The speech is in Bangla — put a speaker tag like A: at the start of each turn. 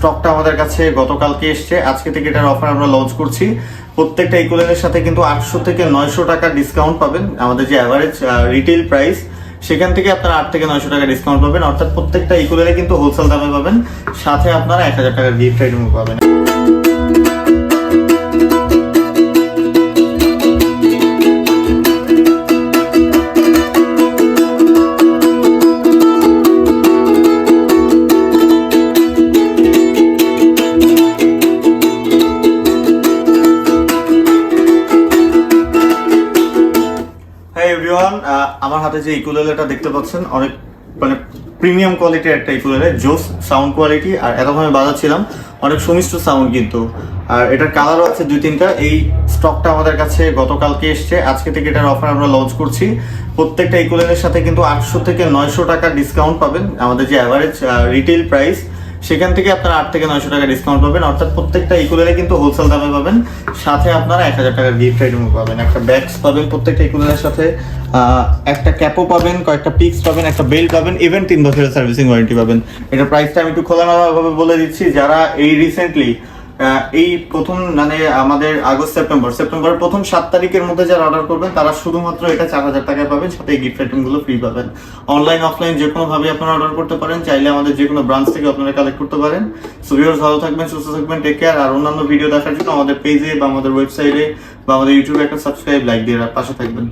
A: স্টকটা আমাদের কাছে গতকালকে এসছে। আজকে থেকে এটার অফার আমরা লঞ্চ করছি। প্রত্যেকটা ইকুলেনের সাথে কিন্তু আটশো থেকে নয়শো টাকা ডিসকাউন্ট পাবেন। আমাদের যে অ্যাভারেজ রিটেল প্রাইস সেখান থেকে আপনারা আট থেকে নয়শো টাকা ডিসকাউন্ট পাবেন। অর্থাৎ প্রত্যেকটা ইকুলেনে কিন্তু হোলসেল দামে পাবেন। সাথে আপনারা এক হাজার টাকার গিফট আইটেম পাবেন। এভরিওয়ান আমার হাতে যে ইকুলেলেটা দেখতে পাচ্ছেন, অনেক মানে প্রিমিয়াম কোয়ালিটির একটা ইকুলেলে, জোস সাউন্ড কোয়ালিটি, আর এতক্ষণ বাজাচ্ছিলাম, অনেক সুমিষ্ট সাউন্ড কিন্তু। আর এটার কালারও আছে দুই তিনটা, এই স্টকটা আমাদের কাছে গতকালকে এসছে, আজকে থেকে এটার অফার আমরা লঞ্চ করছি। প্রত্যেকটা ইকুলেনের সাথে কিন্তু আটশো থেকে নয়শো টাকা ডিসকাউন্ট পাবেন, আমাদের যে অ্যাভারেজ রিটেল প্রাইস সেখান থেকে আপনারা আট থেকে নয়শো টাকা ডিসকাউন্ট পাবেন। অর্থাৎ প্রত্যেকটা ইকুলারে কিন্তু হোলসেল দামে পাবেন। সাথে আপনারা এক হাজার টাকার গিফট আইটেম পাবেন। একটা ব্যাগস পাবেন প্রত্যেকটা ইকুলারের সাথে। একটা ক্যাপও পাবেন, কয়েকটা পিক্স পাবেন, একটা বেল্ট পাবেন ইভেন তিন বছরের সার্ভিসিং ওয়ারেন্টি পাবেন। এটার প্রাইসটা আমি একটু খোলামেলাভাবে বলে দিচ্ছি। যারা এই রিসেন্টলি এই প্রথম মানে আমাদের আগস্ট, সেপ্টেম্বর, সেপ্টেম্বরের প্রথম সাত তারিখের মধ্যে যারা অর্ডার করবেন, তারা শুধুমাত্র এটা চার হাজার টাকায় পাবেন, সাথে এই গিফট আইটেমগুলো ফ্রি পাবেন। অনলাইন অফলাইন যে কোনো ভাবে আপনারা অর্ডার করতে পারেন, চাইলে আমাদের যে কোনো ব্রাঞ্চ থেকে আপনারা কালেক্ট করতে পারেন। সো ভিউয়ার্স ভালো থাকবেন, সুস্থ থাকবেন টেক কেয়ার আর অন্যান্য ভিডিও দেখার জন্য আমাদের পেজে বা আমাদের ওয়েবসাইটে বা আমাদের ইউটিউবে একটা সাবস্ক্রাইব লাইক দিয়ে পাশে থাকবেন।